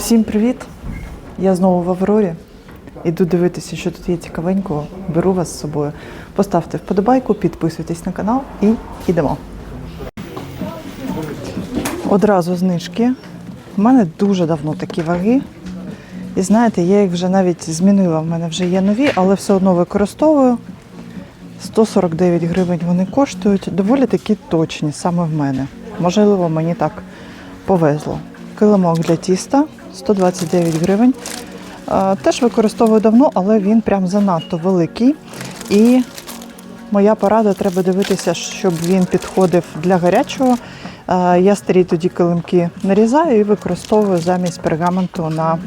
Всім привіт! Я знову в Аврорі. Іду дивитися, що тут є цікавенького. Беру вас з собою. Поставте вподобайку, підписуйтесь на канал і йдемо. Одразу знижки. У мене дуже давно такі ваги. І знаєте, я їх вже навіть змінила. В мене вже є нові, але все одно використовую. 149 гривень вони коштують. Доволі такі точні, саме в мене. Можливо, мені так повезло. Килимок для тіста 129 гривень. Теж використовую давно, але він прям занадто великий. І моя порада треба дивитися, щоб він підходив для гарячого. Я старі тоді килимки нарізаю і використовую замість пергаменту на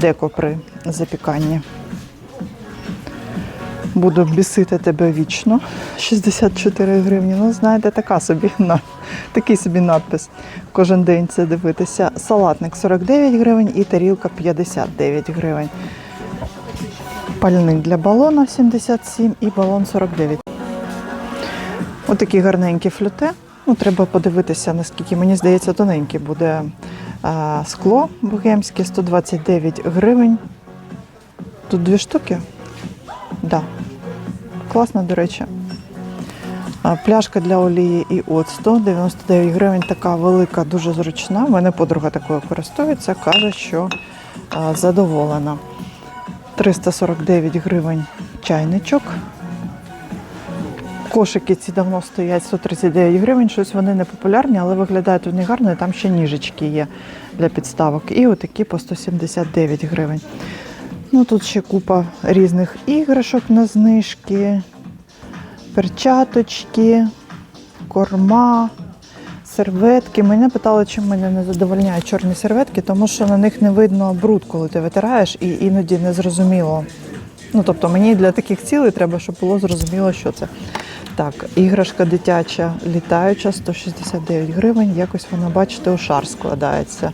деко при запіканні. Буду бісити тебе вічно. 64 гривні. Ну, знаєте, така собі такий собі надпис. Кожен день це дивитися. Салатник 49 гривень і тарілка 59 гривень. Пальник для балона 77 і балон 49. Отакі гарненькі флюте. Ну, треба подивитися, наскільки мені здається, тоненьке буде а, скло богемське 129 гривень. Тут дві штуки. Да. Класно, до речі. Пляшка для олії і оцту 99 гривень, така велика, дуже зручна. У мене подруга такою користується, каже, що задоволена. 349 гривень чайничок. Кошики ці давно стоять 139 гривень. Щось вони не популярні, але виглядають вони гарно. І там ще ніжечки є для підставок. І отакі по 179 гривень. Ну тут ще купа різних іграшок на знижки, перчаточки, корма, серветки. Мене питали, чим мене не задовольняють чорні серветки, тому що на них не видно бруд, коли ти витираєш, і іноді не зрозуміло. Ну, тобто мені для таких цілей треба, щоб було зрозуміло, що це. Так, іграшка дитяча літаюча, 169 гривень. Якось вона, бачите, у шар складається.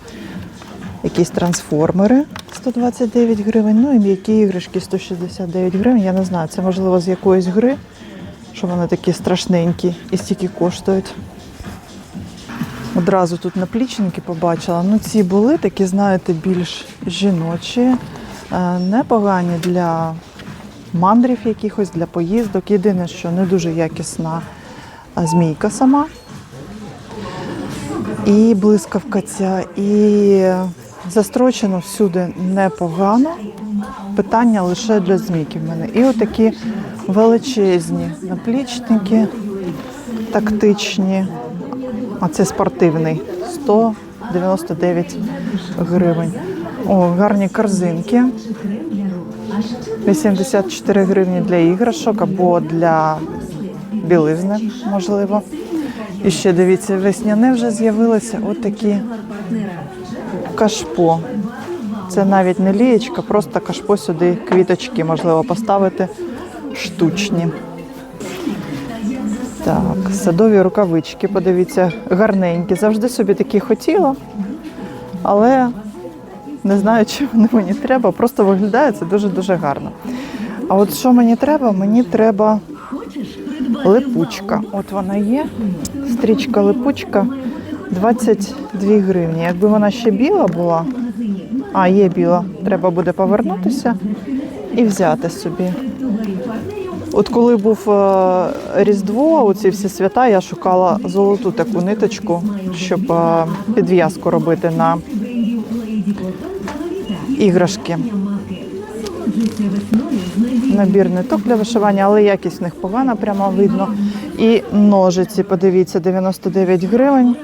Якісь трансформери 129 гривень. Ну і м'які іграшки 169 гривень. Я не знаю, це можливо з якоїсь гри, що вони такі страшненькі і стільки коштують. Одразу тут наплічники побачила. Ну, ці були такі, знаєте, більш жіночі, е, непогані для мандрів якихось, для поїздок. Єдине, що не дуже якісна а, змійка сама. І блискавка ця, і застрочено всюди непогано. Питання лише для змійки в мене. І отакі величезні наплічники, тактичні. А це спортивний 199 гривень. О, гарні корзинки. 84 гривні для іграшок або для білизни, можливо. І ще дивіться, весняне вже з'явилося от такі кашпо. Це навіть не лієчка, просто кашпо сюди квіточки можливо поставити штучні. Так, садові рукавички, подивіться, гарненькі. Завжди собі такі хотіла, але не знаю, чи вони мені треба. Просто виглядає це дуже-дуже гарно. А от що мені треба? Мені треба липучка. От вона є. Стрічка липучка 22 гривні. Якби вона ще біла була, а є біла, треба буде повернутися і взяти собі. От коли був е, Різдво, оці всі свята, я шукала золоту таку ниточку, щоб е, підв'язку робити на іграшки. Набір ниток для вишивання, але якість в них погана, прямо видно. І ножиці, подивіться, 99 гривень.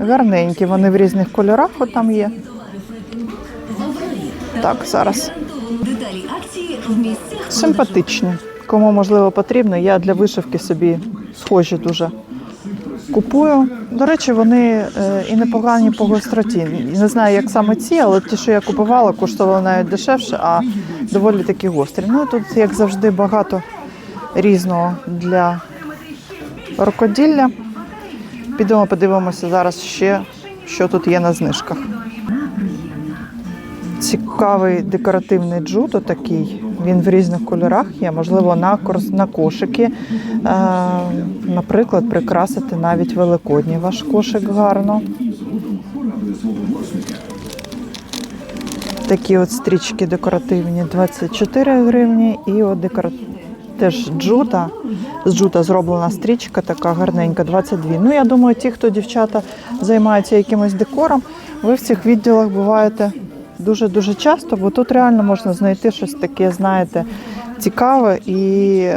Гарненькі, вони в різних кольорах от там є. Так, зараз. Симпатичні. Кому можливо потрібно, я для вишивки собі схожі дуже купую. До речі, вони е, і непогані по гостроті. Не знаю, як саме ці, але ті, що я купувала, коштували навіть дешевше, а доволі такі гострі. Ну тут, як завжди, багато різного для рукоділля. Підемо подивимося зараз ще, що тут є на знижках. Цікавий декоративний джут такий. Він в різних кольорах є, можливо, на, на кошики. Е, наприклад, прикрасити навіть великодній ваш кошик гарно. Такі от стрічки декоративні 24 гривні. І от декора... теж джута. З джута зроблена стрічка, така гарненька, 22. Ну, я думаю, ті, хто дівчата займаються якимось декором, ви в цих відділах буваєте дуже-дуже часто, бо тут реально можна знайти щось таке, знаєте, цікаве і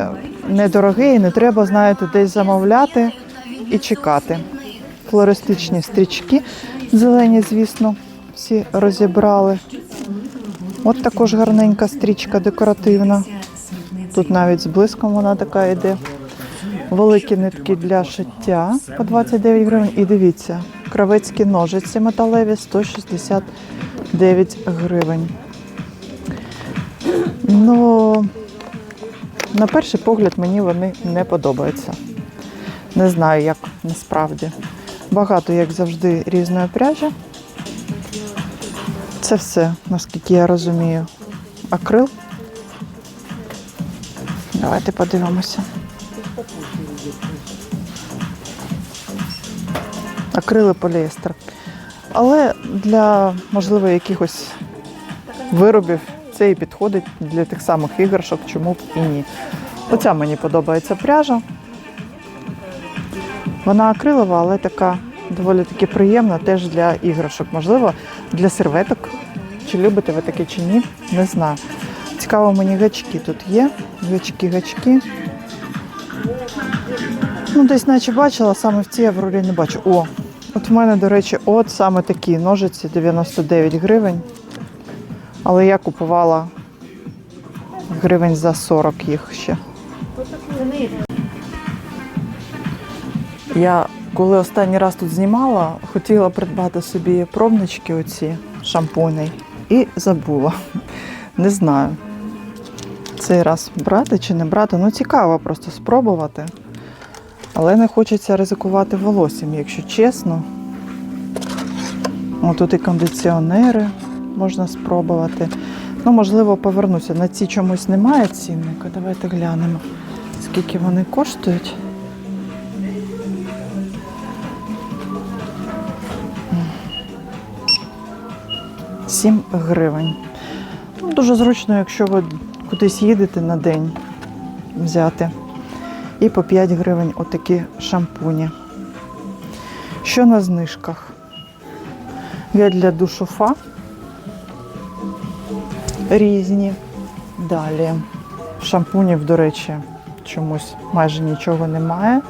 недороге, і не треба, знаєте, десь замовляти і чекати. Флористичні стрічки, зелені, звісно, всі розібрали. От також гарненька стрічка декоративна. Тут навіть з блиском вона така йде. Великі нитки для шиття по 29 гривень. І дивіться, кравецькі ножиці металеві 169 гривень. Ну, на перший погляд мені вони не подобаються. Не знаю, як насправді. Багато, як завжди, різної пряжі. Це все, наскільки я розумію, акрил. Давайте подивимося. Акрили поліестер. Але для, можливо, якихось виробів це і підходить для тих самих іграшок, чому б і ні. Оця мені подобається пряжа. Вона акрилова, але така доволі таки приємна теж для іграшок. Можливо, для серветок. Чи любите ви таке чи ні, не знаю. Цікаво, мені гачки тут є. Гачки, гачки. Ну, десь наче бачила, саме в цій аврорі не бачу. О, от в мене, до речі, от саме такі ножиці 99 гривень. Але я купувала гривень за 40 їх ще. Я коли останній раз тут знімала, хотіла придбати собі пробнички оці шампуні і забула. Не знаю. Цей раз брати чи не брати. Ну, цікаво просто спробувати. Але не хочеться ризикувати волоссям, якщо чесно. О, і кондиціонери можна спробувати. Ну, можливо, повернуся. На ці чомусь немає цінника. Давайте глянемо, скільки вони коштують. 7 гривень. Ну, дуже зручно, якщо ви кудись їдете на день взяти. І по 5 гривень отакі шампуні. Що на знижках? Є для душофа різні. Далі. Шампунів, до речі, чомусь майже нічого немає.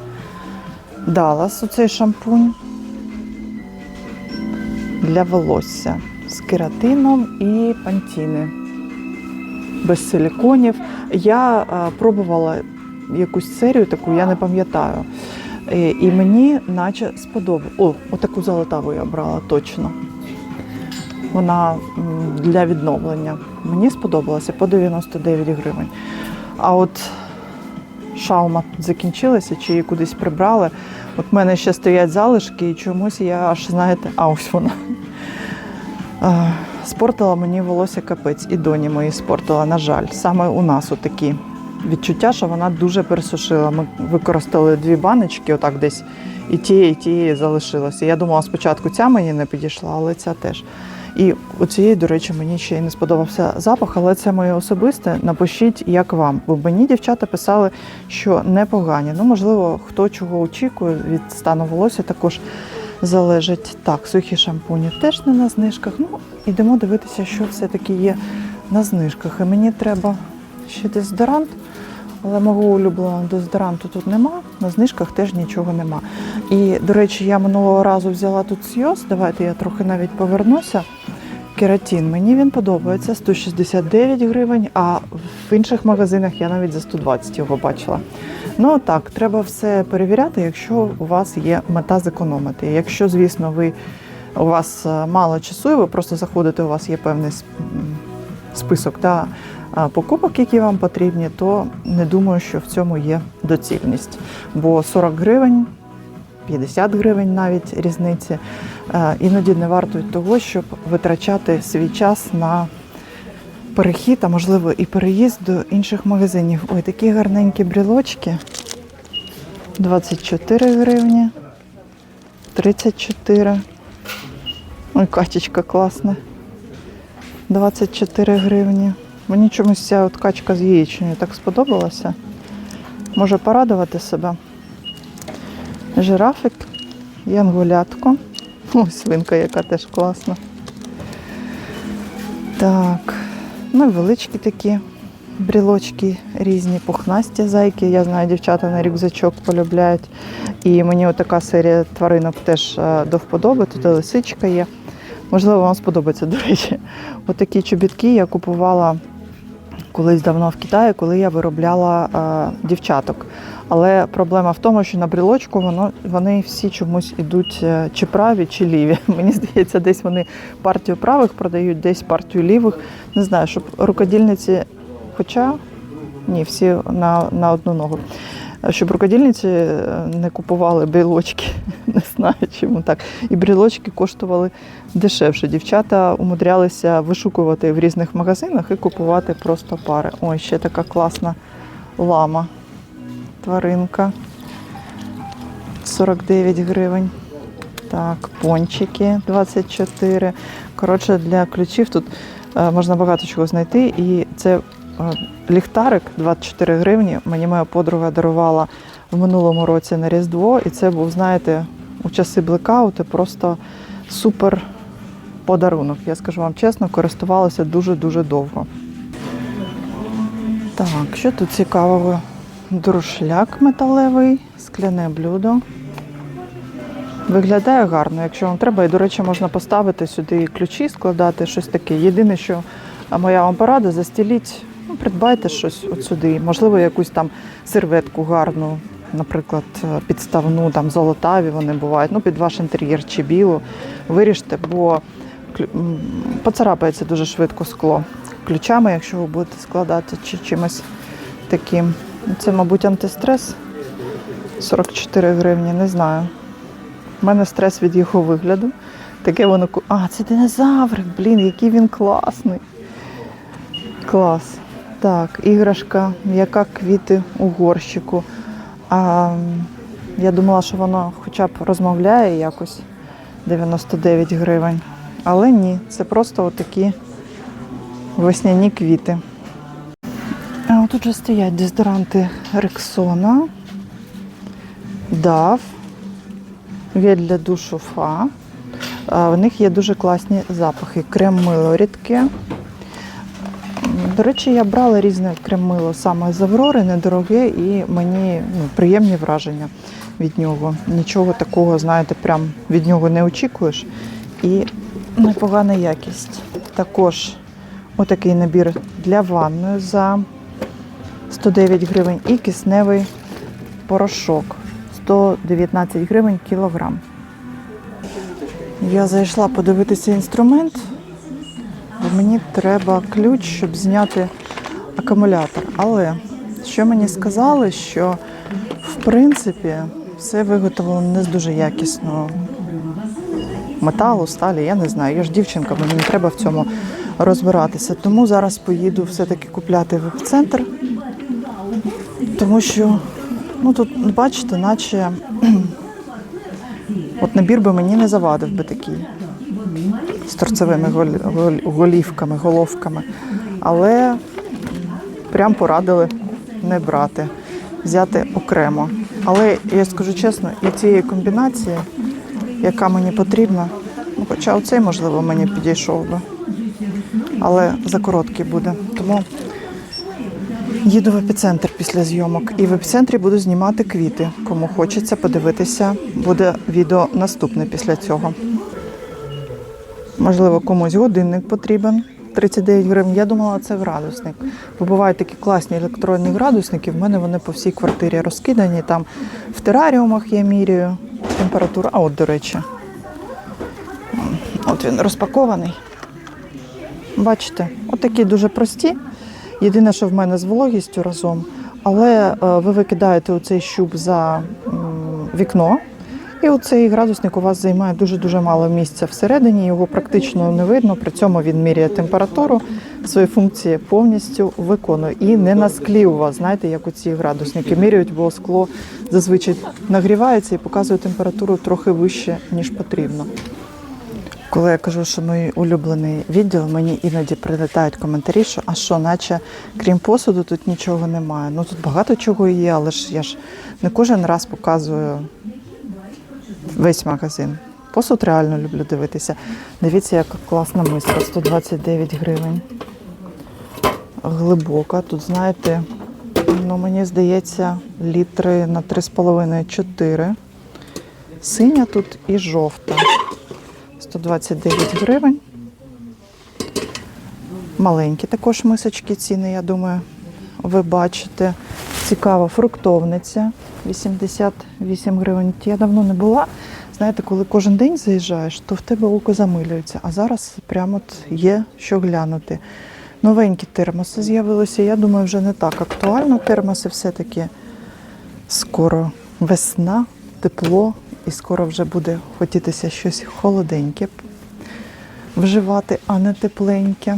Далас оцей шампунь для волосся з кератином і пантіни. Без силіконів. Я а, пробувала якусь серію таку, я не пам'ятаю. Е, І мені наче сподобалось. О, отаку золотаву я брала точно. Вона для відновлення. Мені сподобалося по 99 гривень. А от шаума закінчилася, чи її кудись прибрали. От в мене ще стоять залишки, і чомусь я аж, знаєте, а ось вона. Спортила мені волосся капець, і доні мої спортила, на жаль. Саме у нас отакі відчуття, що вона дуже пересушила. Ми використали дві баночки, отак десь, і тієї, і тієї залишилося. Я думала, спочатку ця мені не підійшла, але ця теж. І у цієї, до речі, мені ще й не сподобався запах, але це моє особисте. Напишіть, як вам. Бо мені дівчата писали, що непогані. Ну, можливо, хто чого очікує від стану волосся також залежить. Так, сухі шампуні теж не на знижках. Ну, ідемо дивитися, що все-таки є на знижках. І мені треба ще дезодорант, але мого улюбленого дезодоранту тут нема. На знижках теж нічого нема. І, до речі, я минулого разу взяла тут сйоз. Давайте я трохи навіть повернуся. Кератін. Мені він подобається 169 гривень, а в інших магазинах я навіть за 120 його бачила. Ну так, треба все перевіряти, якщо у вас є мета зекономити. Якщо, звісно, ви у вас е, мало часу, і ви просто заходите, у вас є певний список та покупок, які вам потрібні, то не думаю, що в цьому є доцільність. Бо 40 гривень 50 гривень навіть різниці. Е, Іноді не варто й того, щоб витрачати свій час на перехід, а можливо і переїзд до інших магазинів. Ой, такі гарненькі брілочки. 24 гривні, 34. Ой, качечка класна. 24 гривні. Мені чомусь ця от качка з яєчнею так сподобалася. Може порадувати себе. Жирафик, янгулятко. Ось свинка, яка теж класна. Так, ну і величкі такі брілочки різні, пухнасті зайки. Я знаю, дівчата на рюкзачок полюбляють. І мені отака серія тваринок теж е, до вподоби. Тут лисичка є. Можливо, вам сподобається, до речі. Отакі чобітки я купувала колись давно в Китаї, коли я виробляла е, дівчаток. Але проблема в тому, що на брілочку воно, вони всі чомусь ідуть е, чи праві, чи ліві. Мені здається, десь вони партію правих продають, десь партію лівих. Не знаю, щоб рукодільниці, хоча ні, всі на, на одну ногу. Щоб рукодільниці е, не купували брілочки, не знаю чому так. І брілочки коштували дешевше. Дівчата умудрялися вишукувати в різних магазинах і купувати просто пари. Ой, ще така класна лама. Тваринка. 49 гривень. Так, пончики 24. Коротше, для ключів тут е, можна багато чого знайти. І це ліхтарик 24 гривні. Мені моя подруга дарувала в минулому році на Різдво. І це був, знаєте, у часи блекаути просто супер подарунок. Я скажу вам чесно, користувалася дуже-дуже довго. Так, що тут цікавого? Друшляк металевий, скляне блюдо. Виглядає гарно, якщо вам треба. І, до речі, можна поставити сюди ключі, складати щось таке. Єдине, що моя вам порада, застіліть, ну, придбайте щось от сюди. Можливо, якусь там серветку гарну, наприклад, е, підставну, там золотаві вони бувають, ну, під ваш інтер'єр чи білу. Виріжте, бо поцарапається дуже швидко скло ключами, якщо ви будете складати чи чимось таким. Це, мабуть, антистрес. 44 гривні, не знаю. У мене стрес від його вигляду. Таке воно. А, це динозаврик, блін, який він класний. Клас. Так, іграшка, яка квіти у горщику. А, я думала, що воно хоча б розмовляє якось 99 гривень. Але ні, це просто отакі весняні квіти. А тут же стоять дезодоранти Рексона, DAF, гель для душу Фа. В них є дуже класні запахи. Крем-мило рідке. До речі, я брала різне крем-мило саме з Аврори, недороге, і мені ну, приємні враження від нього. Нічого такого, знаєте, прям від нього не очікуєш. І непогана якість. Також отакий набір для ванної за 109 гривень і кисневий порошок 119 гривень кілограм. Я зайшла подивитися інструмент, мені треба ключ, щоб зняти акумулятор. Але що мені сказали, що в принципі все виготовлено не з дуже якісного металу, сталі, я не знаю. Я ж дівчинка, мені не треба в цьому розбиратися. Тому зараз поїду все-таки купляти в епіцентр. Тому що, ну тут, бачите, наче от набір би мені не завадив би такий з торцевими гол- гол- голівками, головками. Але прям порадили не брати, взяти окремо. Але я скажу чесно, і цієї комбінації, яка мені потрібна, ну, хоча оцей, можливо, мені підійшов би, але за короткий буде. Тому Їду в епіцентр після зйомок. І в епіцентрі буду знімати квіти. Кому хочеться подивитися, буде відео наступне після цього. Можливо, комусь годинник потрібен. 39 гривень. Я думала, це градусник. Бо бувають такі класні електронні градусники. В мене вони по всій квартирі розкидані. Там в тераріумах я міряю температуру. А от, до речі, от він розпакований. Бачите, отакі дуже прості. Єдине, що в мене з вологістю разом, але е, ви викидаєте оцей щуп за вікно, і оцей градусник у вас займає дуже-дуже мало місця всередині, його практично не видно. При цьому він міряє температуру, свої функції повністю виконує. І не на склі у вас, знаєте, як оці градусники міряють, бо скло зазвичай нагрівається і показує температуру трохи вище, ніж потрібно. Коли я кажу, що мій улюблений відділ, мені іноді прилітають коментарі, що а що, наче крім посуду, тут нічого немає. Ну тут багато чого є, але ж я ж не кожен раз показую весь магазин. Посуд реально люблю дивитися. Дивіться, яка класна миска, 129 гривень. Глибока. Тут, знаєте, ну мені здається, літри на 3,5-4. Синя тут і жовта. 129 гривень. Маленькі також мисочки ціни, я думаю, ви бачите. Цікава фруктовниця 88 гривень. Я давно не була. Знаєте, коли кожен день заїжджаєш, то в тебе око замилюється. А зараз прямо от є що глянути. Новенькі термоси з'явилися. Я думаю, вже не так актуально. Термоси все-таки скоро весна, тепло, і скоро вже буде хотітися щось холоденьке вживати, а не тепленьке.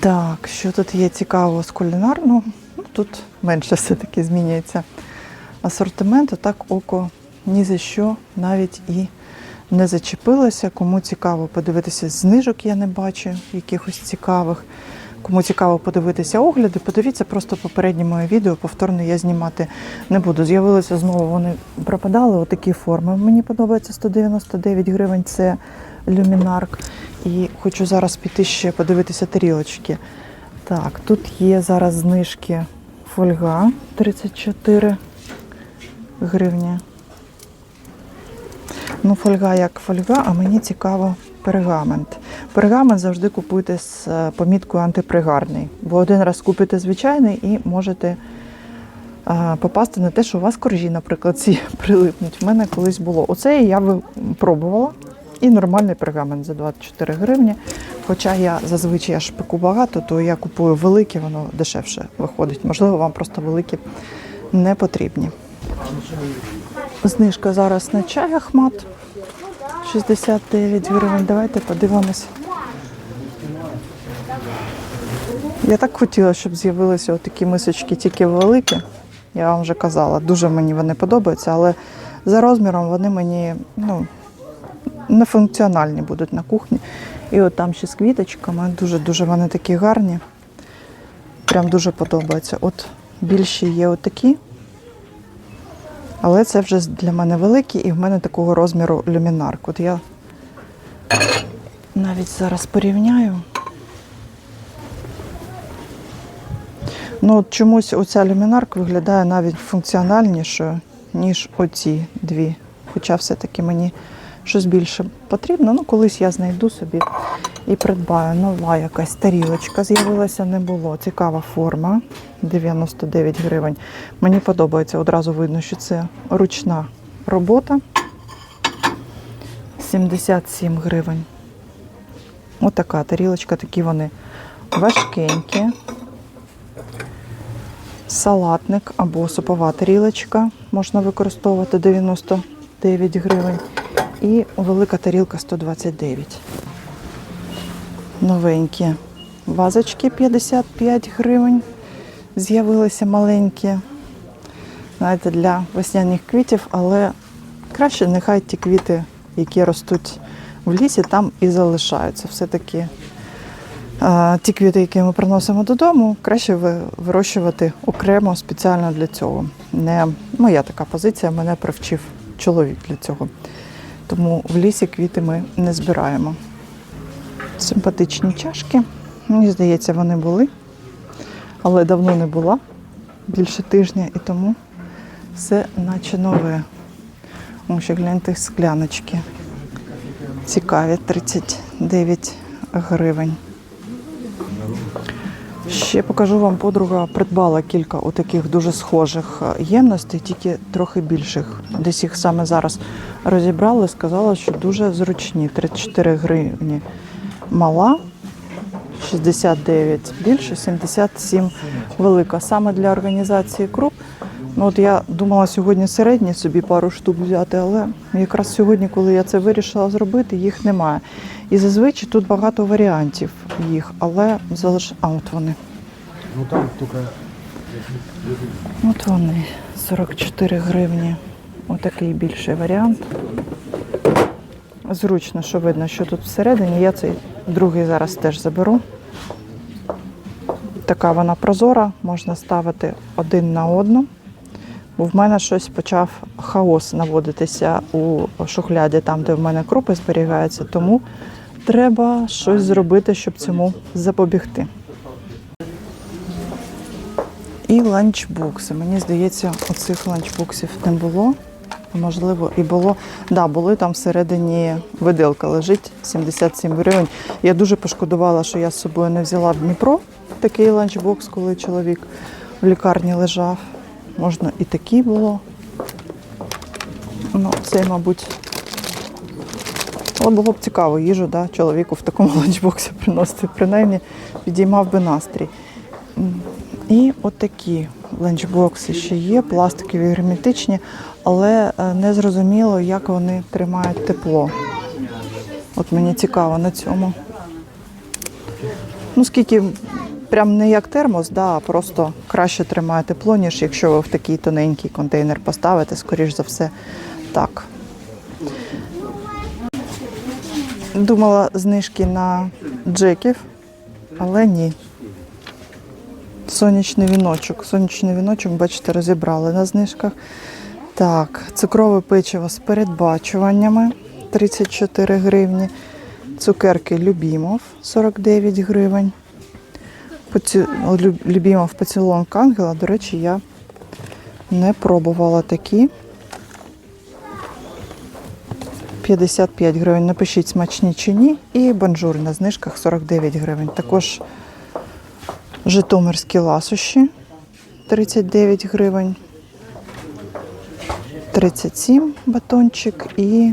Так, що тут є цікавого з кулінарного? Тут менше все-таки змінюється асортимент, а так око ні за що навіть і не зачепилося. Кому цікаво подивитися знижок, я не бачу якихось цікавих. Кому цікаво подивитися огляди, подивіться просто попереднє моє відео, повторно я знімати не буду. З'явилися знову, вони пропадали отакі форми. Мені подобається 199 гривень, це люмінарк. І хочу зараз піти ще подивитися тарілочки. Так, тут є зараз знижки фольга 34 гривні. Ну, фольга як фольга, а мені цікаво пергамент. Пергамент завжди купуйте з е, поміткою антипригарний, бо один раз купите звичайний і можете е, попасти на те, що у вас коржі, наприклад, ці прилипнуть. У мене колись було. Оце я пробувала. І нормальний пергамент за 24 гривні. Хоча я зазвичай я шпику багато, то я купую великі, воно дешевше виходить. Можливо, вам просто великі не потрібні. Знижка зараз на чай Ахмат. 69 гривень. Давайте подивимось. Я так хотіла, щоб з'явилися такі мисочки, тільки великі. Я вам вже казала, дуже мені вони подобаються, але за розміром вони мені ну, нефункціональні будуть на кухні. І от там ще з квіточками, дуже-дуже вони такі гарні. Прям дуже подобаються. От більші є отакі. Але це вже для мене великі і в мене такого розміру люмінарк. От я навіть зараз порівняю. Ну, от чомусь оця люмінарк виглядає навіть функціональнішою, ніж оці дві. Хоча все-таки мені щось більше потрібно. Ну, колись я знайду собі і придбаю. Нова якась тарілочка з'явилася, не було. Цікава форма. 99 гривень. Мені подобається, одразу видно, що це ручна робота. 77 гривень. Отака тарілочка, такі вони важкенькі. Салатник або супова тарілочка можна використовувати 99 гривень. І велика тарілка 129. Новенькі вазочки 55 гривень. З'явилися маленькі, знаєте, для весняних квітів, але краще нехай ті квіти, які ростуть в лісі, там і залишаються. Все-таки ті квіти, які ми приносимо додому, краще вирощувати окремо спеціально для цього. Не моя така позиція, мене привчив чоловік для цього. Тому в лісі квіти ми не збираємо. Симпатичні чашки. Мені здається, вони були, але давно не була, більше тижня, і тому все наче нове. О, ще гляньте скляночки. Цікаві 39 гривень. Ще покажу вам, подруга придбала кілька отаких дуже схожих е, ємностей, тільки трохи більших. Десь їх саме зараз розібрали, сказала, що дуже зручні. 34 гривні мала, 69 більше, 77 велика. Саме для організації круп. Ну от я думала сьогодні середні собі пару штук взяти, але якраз сьогодні, коли я це вирішила зробити, їх немає. І зазвичай тут багато варіантів їх, але залиш... А от вони. Ну там только От вони 44 гривні. Отакий більший варіант. зручно, що видно, що тут всередині. Я цей другий зараз теж заберу. Така вона прозора, можна ставити один на одну. Бо в мене щось почав хаос наводитися у шухляді, там, де в мене крупи зберігаються, тому треба щось зробити, щоб цьому запобігти. І ланчбокси. Мені здається, оцих ланчбоксів не було. Можливо, і було. Да, були там всередині виделка лежить 77 гривень. Я дуже пошкодувала, що я з собою не взяла в Дніпро такий ланчбокс, коли чоловік в лікарні лежав. Можна і такий було. Ну, цей, мабуть. Але було б цікаво їжу, да, чоловіку в такому ланчбоксі приносити. Принаймні підіймав би настрій. І отакі ланчбокси ще є, пластикові герметичні, але е, не зрозуміло, як вони тримають тепло. От мені цікаво на цьому. Ну, скільки прям не як термос, да, а просто краще тримає тепло, ніж якщо ви в такий тоненький контейнер поставите, скоріш за все, так. Думала знижки на джеків, але ні. Сонячний віночок. Сонячний віночок, бачите, розібрали на знижках. Так, цукрове печиво з передбачуваннями 34 гривні. Цукерки Любімов 49 гривень. Поці... Лю- Любімов поцілунок ангела. До речі, я не пробувала такі. 55 гривень. Напишіть смачні чи ні. І бонжур на знижках 49 гривень. Також Житомирські ласощі 39 гривень. 37 батончик і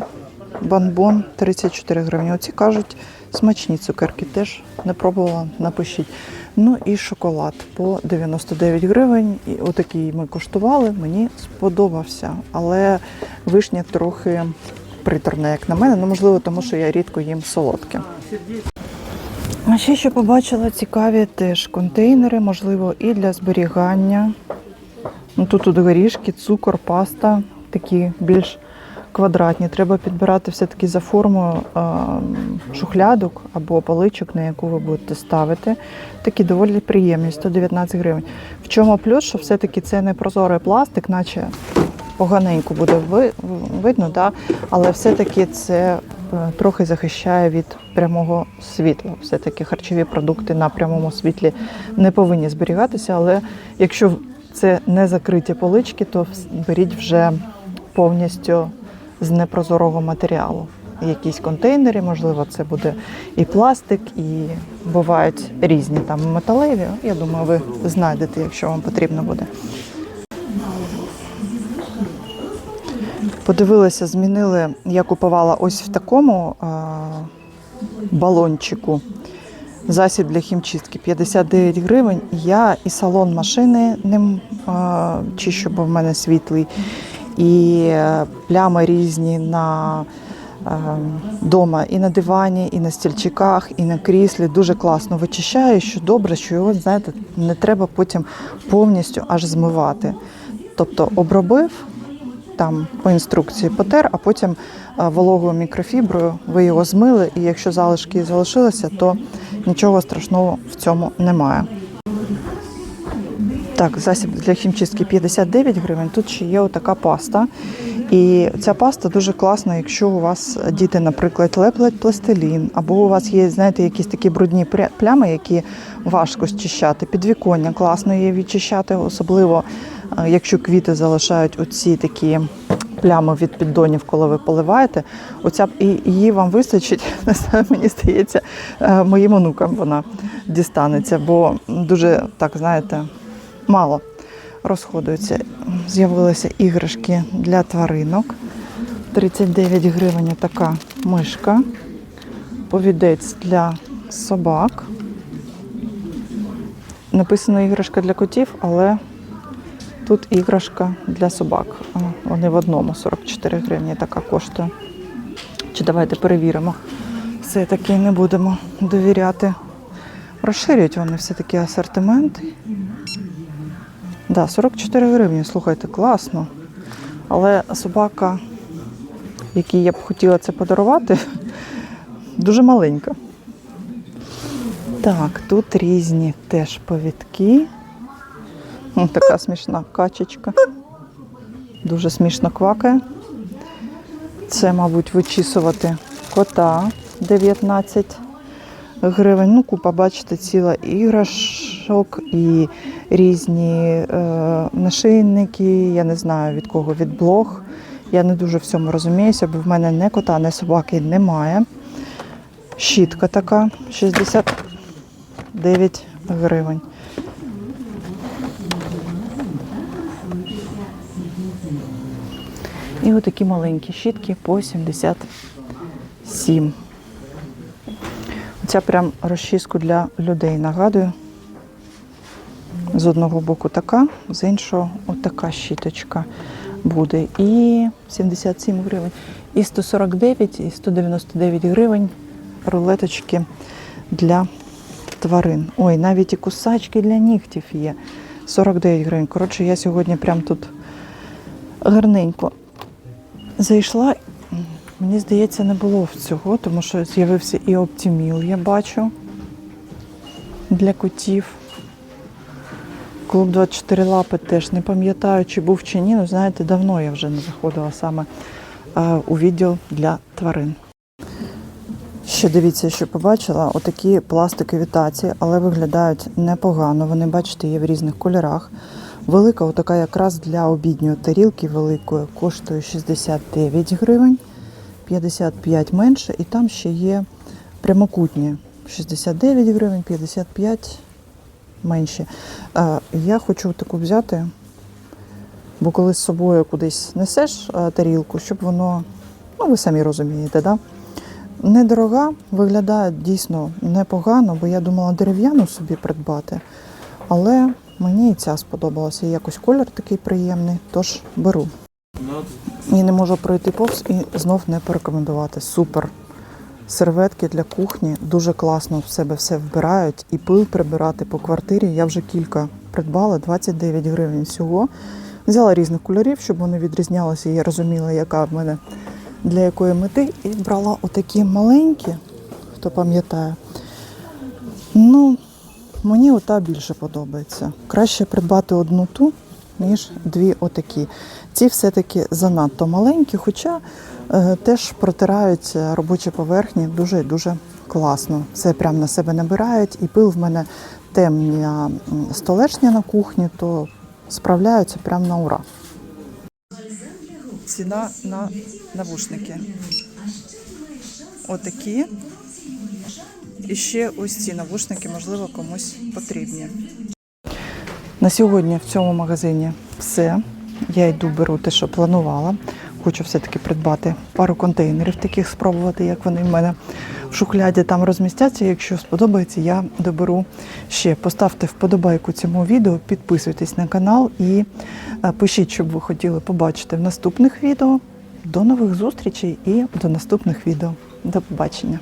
банбон 34 гривні. Оці кажуть, смачні цукерки теж не пробувала, напишіть. Ну і шоколад по 99 гривень. І отакий ми куштували, мені сподобався. Але вишня трохи приторна, як на мене. Ну, можливо, тому що я рідко їм солодке. А ще що побачила цікаві теж контейнери, можливо, і для зберігання. Ну, тут горішки, цукор, паста, такі більш квадратні. Треба підбирати все-таки за формою е, шухлядок або паличок, на яку ви будете ставити. Такі доволі приємні, 119 гривень. В чому плюс, що все-таки це не прозорий пластик, наче поганенько буде видно, да? але все-таки це е, трохи захищає від прямого світла. Все-таки харчові продукти на прямому світлі не повинні зберігатися, але якщо це не закриті полички, то беріть вже повністю з непрозорого матеріалу. Якісь контейнери, можливо, це буде і пластик, і бувають різні там металеві. Я думаю, ви знайдете, якщо вам потрібно буде. Подивилася, змінили. Я купувала ось в такому а, балончику. Засіб для хімчистки 59 гривень. Я і салон машини ним а, чищу, бо в мене світлий, і е, плями різні на е, дома, і на дивані, і на стільчиках, і на кріслі. Дуже класно вичищаю, що добре, що його, знаєте, не треба потім повністю аж змивати. Тобто обробив, там по інструкції потер, а потім е, вологою мікрофіброю ви його змили, і якщо залишки залишилися, то нічого страшного в цьому немає. Так, засіб для хімчистки 59 гривень. Тут ще є отака паста. І ця паста дуже класна, якщо у вас діти, наприклад, леплять пластилін, або у вас є, знаєте, якісь такі брудні плями, які важко зчищати. Підвіконня класно її відчищати, особливо е, якщо квіти залишають оці такі плями від піддонів, коли ви поливаєте. Оця і її вам вистачить, не мені здається, е, моїм онукам вона дістанеться, бо дуже так, знаєте, мало розходується. З'явилися іграшки для тваринок. 39 гривень така мишка. Повідець для собак. Написано іграшка для котів, але тут іграшка для собак. Вони в одному 44 гривні така коштує. Чи давайте перевіримо. Все-таки не будемо довіряти. Розширюють вони все-таки асортимент. Да, 44 гривні, слухайте, класно. Але собака якій я б хотіла це подарувати, дуже маленька. Так, тут різні теж повідки. Така смішна качечка. Дуже смішно квакає. Це, мабуть, вичісувати кота 19 гривень. Ну, купа, бачите, ціла іграшок і різні е, нашийники. Я не знаю від кого, від блог. Я не дуже в цьому розуміюся, бо в мене не кота, не собаки немає. Щітка така 69 гривень. І отакі маленькі щітки по 77. Оця прям розчіску для людей нагадую. З одного боку така, з іншого отака щіточка буде. І 77 гривень. І 149, і 199 гривень рулеточки для тварин. Ой, навіть і кусачки для нігтів є. 49 гривень. Коротше, я сьогодні прям тут гарненько зайшла. Мені здається, не було цього, тому що з'явився і оптиміл, я бачу для котів. Клуб 24 лапи теж не пам'ятаю, чи був чи ні. Ну, знаєте, давно я вже не заходила саме е, у відділ для тварин. Ще дивіться, що побачила. Отакі пластикові таці, але виглядають непогано. Вони, бачите, є в різних кольорах. Велика, отака якраз для обідньої тарілки великої, коштує 69 гривень, 55 менше, і там ще є прямокутні 69 гривень, 55 менші. Е, Я хочу таку взяти, бо коли з собою кудись несеш е, тарілку, щоб воно, ну ви самі розумієте, да? недорога, виглядає дійсно непогано, бо я думала дерев'яну собі придбати. Але мені і ця сподобалася. Якось колір такий приємний, тож беру. І не можу пройти повз і знов не порекомендувати. Супер. Серветки для кухні дуже класно в себе все вбирають. І пил прибирати по квартирі. Я вже кілька придбала, 29 гривень всього. Взяла різних кольорів, щоб вони відрізнялися, і я розуміла, яка в мене для якої мети. І брала отакі маленькі, хто пам'ятає. Ну, Мені ота більше подобається. Краще придбати одну ту, ніж дві отакі. Ці все-таки занадто маленькі, хоча е, теж протирають робочі поверхні дуже і дуже класно. Все прямо на себе набирають, і пил в мене темна столешня на кухні, то справляються прямо на ура. Ціна на навушники. Отакі. І ще ось ці навушники, можливо, комусь потрібні. На сьогодні в цьому магазині все. Я йду беру те, що планувала. Хочу все-таки придбати пару контейнерів, таких спробувати, як вони в мене в шухляді там розмістяться. Якщо сподобається, я доберу ще. Поставте вподобайку цьому відео, підписуйтесь на канал і е, пишіть, що б ви хотіли побачити в наступних відео. До нових зустрічей і до наступних відео. До побачення.